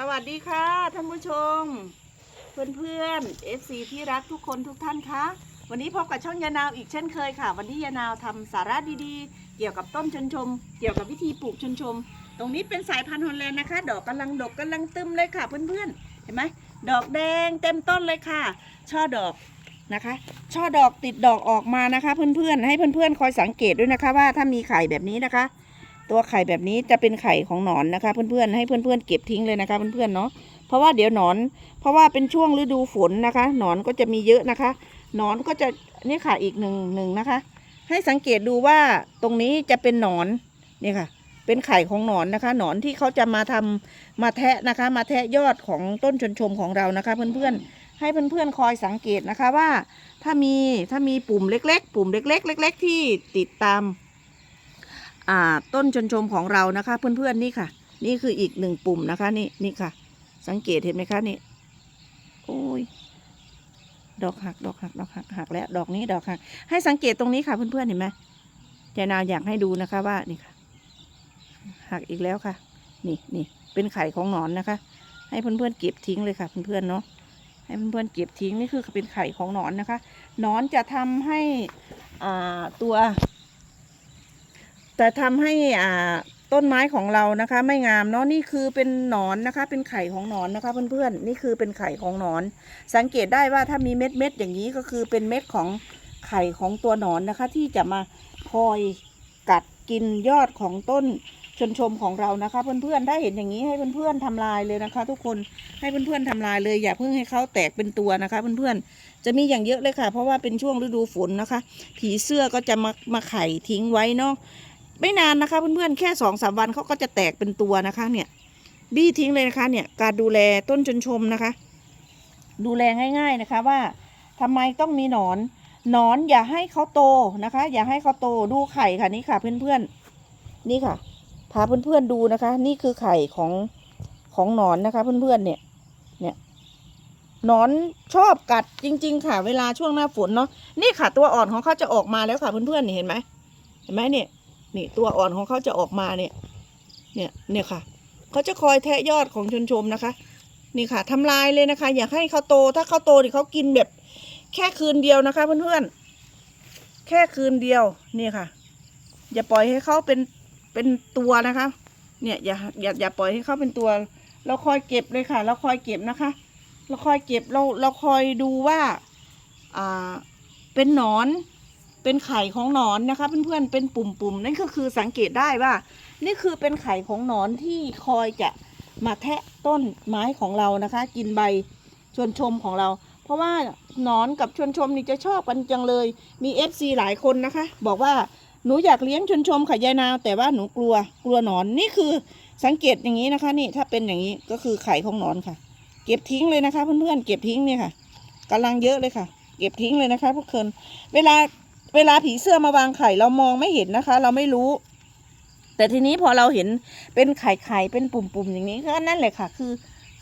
สวัสดีค่ะท่านผู้ชม เพื่อนๆ FC ที่รักทุกคนทุกท่านคะวันนี้พบกับช่องยานาวอีกเช่นเคยค่ะ วันนี้ยานาวทำสาระดีๆ เกี่ยวกับต้นชนชม เกี่ยวกับวิธีปลูกชนชม ตรงนี้เป็นสายพันธุ์ฮอลแลนด์นะคะ ดอกกำลังดกกำลังตึมเลยค่ะเพื่อนๆเห็นไหมดอกแดงเต็มต้นเลยค่ะ ช่อดอกนะคะ ช่อดอกติดดอกออกมานะคะ เพื่อนๆให้เพื่อนๆคอยสังเกตด้วยนะคะ ว่าถ้ามีไข่แบบนี้นะคะ ตัวไข่แบบนี้จะเป็นไข่ของหนอนนะคะ เพื่อนๆให้เพื่อนๆเก็บทิ้งเลยนะคะเพื่อนๆเนาะเพราะว่าเดี๋ยวหนอน เพราะว่าเป็นช่วงฤดูฝนนะคะ หนอนก็จะมีเยอะนะคะหนอนก็จะนี่ค่ะอีกหนึ่งหนึ่งนะคะ ให้สังเกตดูว่าตรงนี้จะเป็นหนอนนี่ค่ะ เป็นไข่ของหนอนนะคะ หนอนที่เขาจะมาทำมาแทะนะคะ มาแทะยอดของต้นชนชมของเรานะคะ เพื่อนๆให้เพื่อนๆคอยสังเกตนะคะว่า ถ้ามีถ้ามีปุ่มเล็ก ๆ ปุ่มเล็ก ๆ เล็ก ๆ ที่ติดตาม ต้นชนชมของเรานะคะ เพื่อนๆนี่ค่ะ นี่คืออีกหนึ่งปุ่มนะคะนี่นี่ค่ะ สังเกตเห็นไหมคะนี่โอ้ยดอกหักดอกหักดอกหักหักแล้วดอกนี้ดอกหัก ให้สังเกตตรงนี้ค่ะเพื่อนๆเห็นไหมเจนาวอยากให้ดูนะคะว่านี่ค่ะ หักอีกแล้วค่ะ นี่นี่เป็นไข่ของหนอนนะคะ ให้เพื่อนๆเก็บทิ้งเลยค่ะเพื่อนๆเนาะให้เพื่อนๆเก็บทิ้งนี่คือเป็นไข่ของหนอนนะคะหนอนจะทำให้อ่าตัว แต่ทำให้อ่าต้นไม้ของเรานะคะ ไม่งามเนาะนี่คือเป็นหนอนนะคะ เป็นไข่ของหนอนนะคะเพื่อนๆนี่คือเป็นไข่ของหนอน สังเกตได้ว่าถ้ามีเม็ดเม็ดๆอย่างนี้ก็คือเป็นเม็ดของไข่ของตัวหนอนนะคะ ที่จะมาคอยกัดกินยอดของต้นชนชมของเรานะคะ เพื่อนๆได้เห็นอย่างนี้ให้เพื่อนๆทำลายเลยนะคะ ทุกคนให้เพื่อนๆทำลายเลยอย่าเพิ่งให้เขาแตกเป็นตัวนะคะ เพื่อนๆจะมีอย่างเยอะเลยค่ะ เพราะว่าเป็นช่วงฤดูฝนนะคะ ผีเสื้อก็จะมามาไข่ทิ้งไว้เนาะ ไม่นานนะคะเพื่อนๆแค่สองสามวันเขาก็จะแตกเป็นตัวนะคะ เนี่ยบี้ทิ้งเลยนะคะ เนี่ยการดูแลต้นชนชมนะคะ ดูแลง่าย ๆนะคะว่าทำไมต้องมีหนอนหนอนอย่าให้เขาโตนะคะ อย่าให้เขาโตดูไข่ค่ะนี่ค่ะ เพื่อนๆนี่ค่ะ พาเพื่อนๆดูนะคะ นี่คือไข่ของของหนอนนะคะ เพื่อนๆเนี่ยเนี่ยหนอนชอบกัดจริง ๆ ค่ะ เวลาช่วงหน้าฝนเนาะนี่ค่ะ ตัวอ่อนของเขาจะออกมาแล้วค่ะเพื่อนๆนี่เห็นไหมเห็นไหมเนี่ย นี่ตัวอ่อนของเขาจะออกมาเนี่ย เนี่ย เนี่ยค่ะ เขาจะคอยแทะยอดของชนชมนะคะ นี่ค่ะทำลายเลยนะคะ อยากให้เขาโต ถ้าเขาโตนี่เขากินแบบ แค่คืนเดียวนะคะ เพื่อนๆ แค่คืนเดียว นี่ค่ะ อย่าปล่อยให้เขาเป็น เป็นตัวนะคะ เนี่ย อย่า อย่า อย่าปล่อยให้เขาเป็นตัว เราคอยเก็บเลยค่ะ เราคอยเก็บนะคะ เราคอยเก็บ เรา เราคอยดูว่า อ่า เป็นหนอน เป็นไข่ของหนอนนะคะ เพื่อนๆเป็นปุ่มๆนั่นก็คือสังเกตได้ว่า นี่คือเป็นไข่ของหนอนที่คอยจะมาแทะต้นไม้ของเรานะคะ กินใบชวนชมของเรา เพราะว่าหนอนกับชวนชมนี่จะชอบกันจังเลยมีเอฟซีหลายคนนะคะ บอกว่าหนูอยากเลี้ยงชวนชมค่ะยายนาว แต่ว่าหนูกลัวกลัวหนอนนี่คือสังเกตอย่างนี้นะคะ นี่ถ้าเป็นอย่างนี้ก็คือไข่ของหนอนค่ะ เก็บทิ้งเลยนะคะ เพื่อนๆเก็บทิ้งเนี่ยค่ะกำลังเยอะเลยค่ะ เก็บทิ้งเลยนะคะพวกคนเวลา เวลาผีเสื้อมาวางไข่เรามองไม่เห็นนะคะ เราไม่รู้ แต่ทีนี้พอเราเห็นเป็นไข่ไข่เป็นปุ่มๆอย่างนี้ก็นั่นแหละค่ะ คือ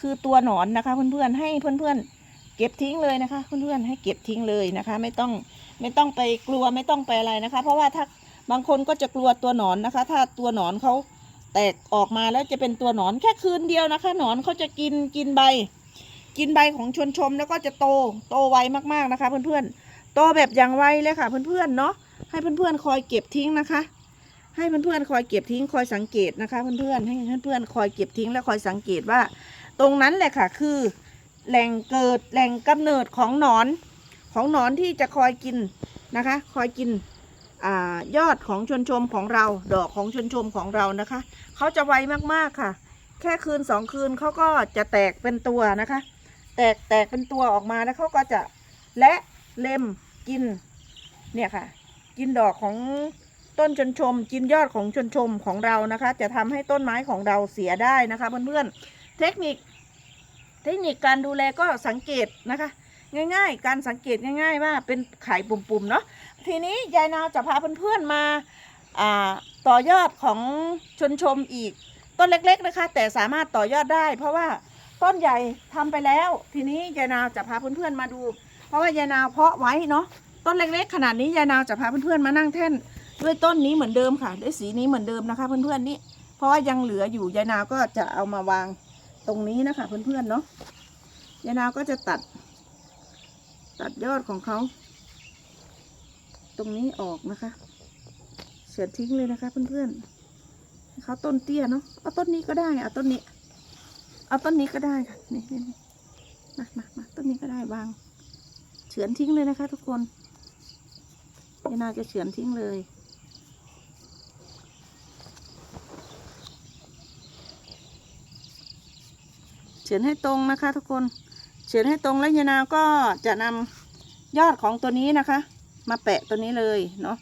คือตัวหนอนนะคะ เพื่อนๆให้เพื่อนๆเก็บทิ้งเลยนะคะ เพื่อนๆให้เก็บทิ้งเลยนะคะ ไม่ต้องไม่ต้องไปกลัวไม่ต้องไปอะไรนะคะ เพราะว่าถ้าบางคนก็จะกลัวตัวหนอนนะคะ ถ้าตัวหนอนเขาแตกออกมาแล้วจะเป็นตัวหนอนแค่คืนเดียวนะคะ หนอนเขาจะกินกินใบ กินใบของชวนชมแล้วก็จะโตโตไวมากๆนะคะ เพื่อนๆ โตแบบอย่างไวเลยค่ะ เพื่อนๆเนาะให้เพื่อนๆคอยเก็บทิ้งนะคะ ให้เพื่อนๆคอยเก็บทิ้งคอยสังเกตนะคะ เพื่อนๆให้เพื่อนๆคอยเก็บทิ้งและคอยสังเกตว่า ตรงนั้นแหละค่ะ คือ แหล่งเกิดแหล่งกำเนิดของหนอนของหนอนที่จะคอยกินนะคะ คอยกินอยอดของชนชมของเรา ดอกของชนชมของเรานะคะ เขาจะไวมากๆค่ะ แค่คืนสองคืนเขาก็จะแตกเป็นตัวนะคะ แตกแตกเป็นตัวออกมาแล้วเขาก็จะและ เล็มกิน เนี่ยค่ะ กินดอกของต้นชนชม กินยอดของชนชมของเรานะคะ จะทำให้ต้นไม้ของเราเสียได้นะคะเพื่อนๆ เทคนิค เทคนิคการดูแลก็สังเกตนะคะ ง่าย ๆ การสังเกตง่าย ๆ ว่าเป็นไข่ปุ่มๆเนาะ ทีนี้ยายนาวจะพาเพื่อนๆมาอ่าต่อยอดของชนชมอีกต้นเล็ก ๆนะคะ แต่สามารถต่อยอดได้ เพราะว่าต้นใหญ่ทำไปแล้ว ทีนี้ยายนาวจะพาเพื่อนๆมาดู ราะว่ายายนาวเพาะไว้เนาะต้นเล็กๆ ขนาดนี้ยายนาวจะพาเพื่อนๆมานั่งแท่นด้วยต้นนี้เหมือนเดิมค่ะ ด้วยสีนี้เหมือนเดิมนะคะเพื่อนๆนี่เพราะว่ายังเหลืออยู่ยายนาวก็จะเอามาวางตรงนี้นะคะ เพื่อนๆเนาะยายนาวก็จะตัด ตัดยอดของเขาตรงนี้ออกนะคะ เสียทิ้งเลยนะคะ เพื่อนๆเขาต้นเตี้ยเนาะเอาต้นนี้ก็ได้เอาต้นนี้ เอาต้นนี้ก็ได้ค่ะนี่นี่มามามาต้นนี้ก็ได้วาง ฉือนทิ้งเลยนะคะ ทุกคนยายนาจะเฉือนทิ้งเลย เฉือนให้ตรงนะคะ ทุกคนเฉือนให้ตรงแล้วยานาก็จะนำยอดของตัวนี้นะคะ มาแปะตัวนี้เลยเนาะ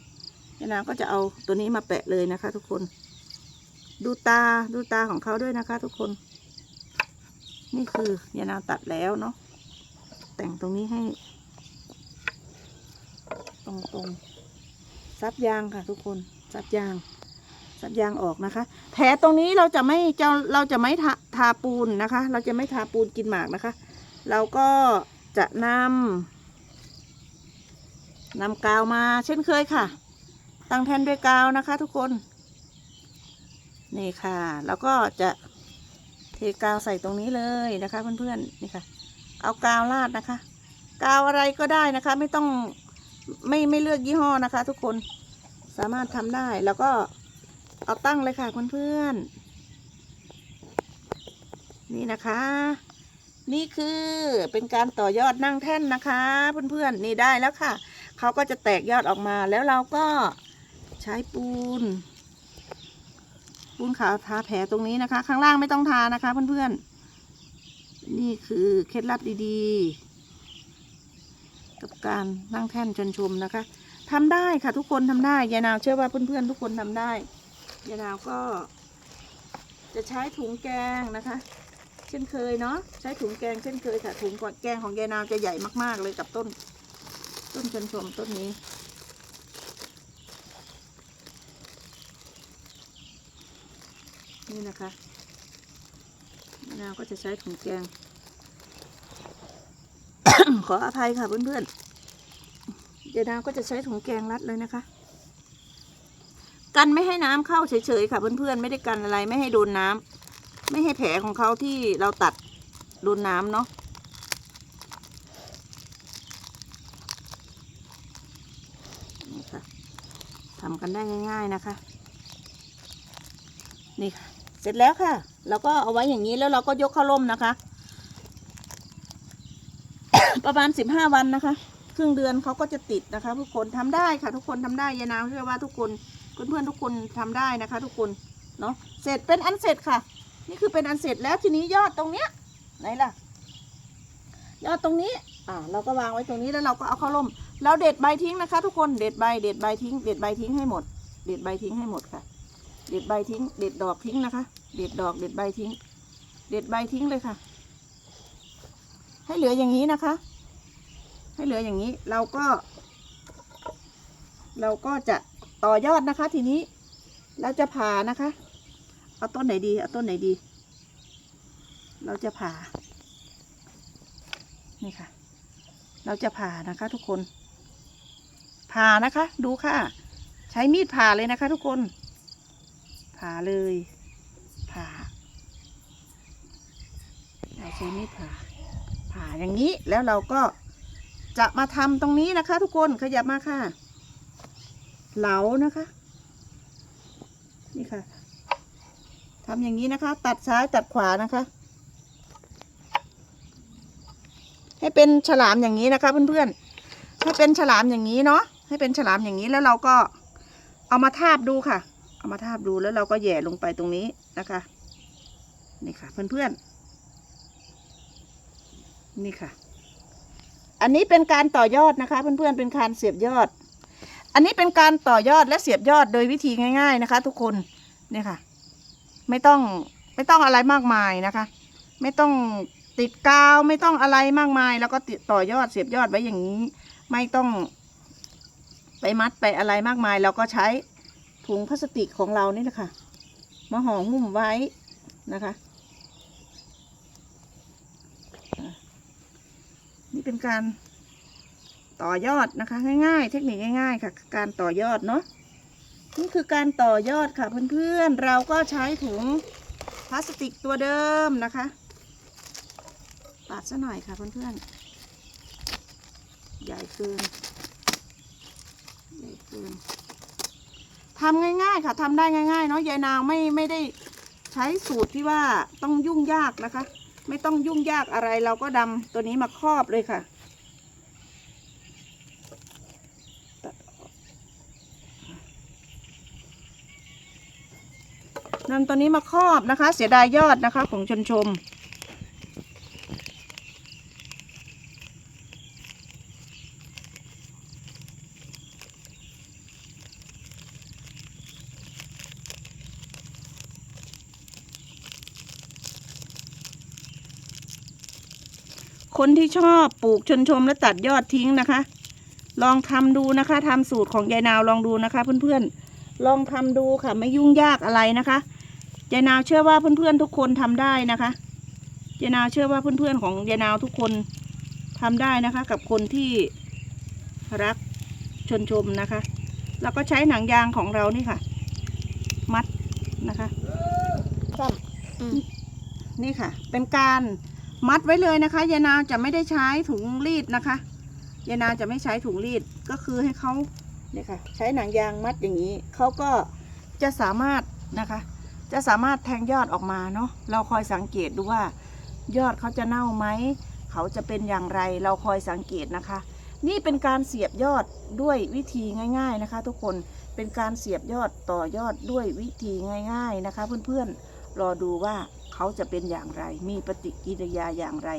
ยานาก็จะเอาตัวนี้มาแปะเลยนะคะ ทุกคน ดูตาดูตาของเขาด้วยนะคะ ทุกคน นี่คือยานาตัดแล้วเนาะแต่งตรงนี้ให้ ตรงๆซับยางค่ะทุกคนซับยางสับยางออกนะคะ แผลตรงนี้เราจะไม่จะเราจะไม่ทาทาปูนนะคะ เราจะไม่ทาปูนกินหมากนะคะ เราก็จะนำนำกาวมาเช่นเคยค่ะ ตั้งแท่นด้วยกาวนะคะ ทุกคนนี่ค่ะ แล้วก็จะเทกาวใส่ตรงนี้เลยนะคะเพื่อนๆนี่ค่ะ เอากาวราดนะคะ กาวอะไรก็ได้นะคะ ไม่ต้อง ไม่ไม่เลือกยี่ห้อนะคะ ทุกคนสามารถทำได้แล้วก็เอาตั้งเลยค่ะเพื่อนๆนี่นะคะ นี่คือเป็นการต่อยอดนั่งแท่นนะคะ เพื่อนๆนี่ได้แล้วค่ะเขาก็จะแตกยอดออกมาแล้วเราก็ใช้ปูน ปูนขาวทาแผลตรงนี้นะคะ ข้างล่างไม่ต้องทานะคะ เพื่อนๆนี่คือเคล็ดลับดีๆ กับการนั่งแท่นชนชมนะคะทำได้ค่ะทุกคนทำได้ยายนาวเชื่อว่าเพื่อนๆทุกคนทำได้ยายดาวก็ จะใช้ถุงแกงนะคะ เช่นเคยเนาะใช้ถุงแกงเช่นเคยค่ะถุงกอดแกงของยายนาวจะใหญ่มากๆเลยกับต้น ต้นชนชมต้นนี้นี่นะคะยายนาวก็จะใช้ถุงแกง ขออภัยค่ะเพื่อนๆยายดาวก็จะใช้ถุงแกงรัดเลยนะคะ กันไม่ให้น้ำเข้าเฉยๆค่ะเพื่อนๆไม่ได้กันอะไรไม่ให้โดนน้ำไม่ให้แผลของเขาที่เราตัดโดนน้ำเนาะนี่ค่ะทำกันได้ง่าย ๆนะคะ นี่ค่ะ เสร็จแล้วค่ะ เราก็เอาไว้อย่างนี้แล้วเราก็ยกเข้าร่มนะคะ ประมาณสิบห้าวันนะคะ ครึ่งเดือนเขาก็จะติดนะคะ ทุกคนทำได้ค่ะ ทุกคนทำได้ยายนาวเชื่อว่าทุกคนเพื่อนๆทุกคนทำได้นะคะ ทุกคนเนาะเสร็จเป็นอันเสร็จค่ะ นี่คือเป็นอันเสร็จแล้วทีนี้ยอดตรงเนี้ยไหนล่ะ ยอดตรงนี้อ่าเราก็วางไว้ตรงนี้แล้วเราก็เอาเข้าร่มเราเด็ดใบทิ้งนะคะ ทุกคนเด็ดใบเด็ดใบทิ้ง เด็ดใบทิ้งให้หมด เด็ดใบทิ้งให้หมดค่ะ เด็ดใบทิ้ง เด็ดดอกทิ้งนะคะ เด็ดดอกเด็ดใบทิ้ง เด็ดใบทิ้งเลยค่ะ ให้เหลืออย่างนี้นะคะ ให้เหลืออย่างนี้เราก็ เราก็จะต่อยอดนะคะ ทีนี้เราจะผ่านะคะ เอาต้นไหนดีเอาต้นไหนดี เราจะผ่านี่ค่ะ เราจะผ่านะคะทุกคน ผ่านะคะ ดูค่ะ ใช้มีดผ่าเลยนะคะทุกคน ผ่าเลย ผ่าเราใช้มีดผ่าผ่า อย่างนี้แล้วเราก็จะมาทำตรงนี้นะคะ ทุกคนขยับมาค่ะ เหลานะคะ นี่ค่ะทำอย่างนี้นะคะ ตัดซ้ายตัดขวานะคะ ให้เป็นฉลามอย่างนี้นะคะ เพื่อนๆให้เป็นฉลามอย่างนี้เนาะให้เป็นฉลามอย่างนี้แล้วเราก็เอามาทาบดูค่ะ เอามาทาบดูแล้วเราก็แย่ลงไปตรงนี้นะคะ นี่ค่ะ เพื่อนๆ นี่ค่ะ อันนี้เป็นการต่อยอดนะคะ เพื่อนๆเป็นการเสียบยอด อันนี้เป็นการต่อยอดและเสียบยอดโดยวิธีง่าย ๆนะคะ ทุกคนเนี่ยค่ะ ไม่ต้องไม่ต้องอะไรมากมายนะคะ ไม่ต้องติดกาวไม่ต้องอะไรมากมาย แล้วก็ติดต่อยอดเสียบยอดไว้อย่างนี้ ไม่ต้อง ไปมัดไปอะไรมากมาย เราก็ใช้ถุงพลาสติกของเรานี่แหละค่ะมาห่อหุ้มไว้นะคะอะ นี่เป็นการต่อยอดนะคะ ง่ายๆ เทคนิคง่าย ๆ ค่ะ การต่อยอดเนาะนี่คือการต่อยอดค่ะเพื่อนๆ เราก็ใช้ถุงพลาสติกตัวเดิมนะคะปาดซะหน่อยค่ะเพื่อนๆ ใหญ่เกินใหญ่เกินทำง่ายๆค่ะทำได้ง่ายๆเนาะยายนางไม่ไม่ได้ใช้สูตรที่ว่าต้องยุ่งยากนะคะ ไม่ต้องยุ่งยากอะไรเราก็ดำตัวนี้มาครอบเลยค่ะ นำตัวนี้มาครอบนะคะ เสียดายยอดนะคะของชนชม คนที่ชอบปลูกชนชมและตัดยอดทิ้งนะคะ ลองทำดูนะคะทำสูตรของยายนาวลองดูนะคะ เพื่อนๆลองทำดูค่ะ ไม่ยุ่งยากอะไรนะคะยายนาวเชื่อว่าเพื่อนๆทุกคนทำได้นะคะยายนาวเชื่อว่าเพื่อนๆของยายนาวทุกคนทำได้นะคะ กับคนที่รักชนชมนะคะ แล้วก็ใช้หนังยางของเรานี่ค่ะ มัดนะคะซ้ำนี่ค่ะ เป็นการ มัดไว้เลยนะคะยายนาวจะไม่ได้ใช้ถุงรีดนะคะยายนางจะไม่ใช้ถุงรีดก็คือให้เขาเนี่ยค่ะ ใช้หนังยางมัดอย่างนี้เขาก็จะสามารถนะคะ จะสามารถแทงยอดออกมาเนาะเราคอยสังเกตดูว่ายอดเขาจะเน่าไหมเขาจะเป็นอย่างไรเราคอยสังเกตนะคะ นี่เป็นการเสียบยอดด้วยวิธีง่าย ๆนะคะ ทุกคนเป็นการเสียบยอดต่อยอดด้วยวิธีง่าย ๆนะคะ เพื่อนๆรอดูว่า เขาจะเป็นอย่างไร มีปฏิกิริยาอย่างไร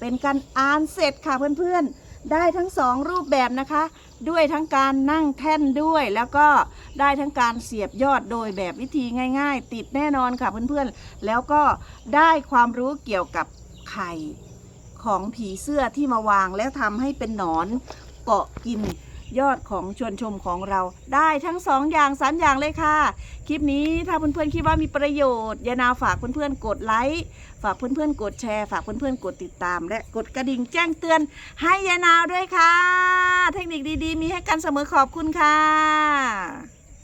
เป็นการอ่านเสร็จค่ะเพื่อนๆ ได้ทั้งสองรูปแบบนะคะ ด้วยทั้งการนั่งแท่นด้วย แล้วก็ได้ทั้งการเสียบยอดโดยแบบวิธีง่าย ๆ ติดแน่นอนค่ะเพื่อนๆ แล้วก็ได้ความรู้เกี่ยวกับไข่ของผีเสื้อที่มาวางแล้วทำให้เป็นหนอนเกาะกิน ยอดของชวนชมของเราได้ทั้งสองอย่างสามอย่างเลยค่ะ คลิปนี้ถ้าเพื่อนๆคิดว่ามีประโยชน์อยานาฝากเพื่อนๆกดไลค์ฝากเพื่อนๆกดแชร์ฝากเพื่อนๆกดติดตาม และกดกระดิ่งแจ้งเตือนให้ยานาด้วยค่ะ เทคนิคดีๆ มีให้กันเสมอขอบคุณค่ะ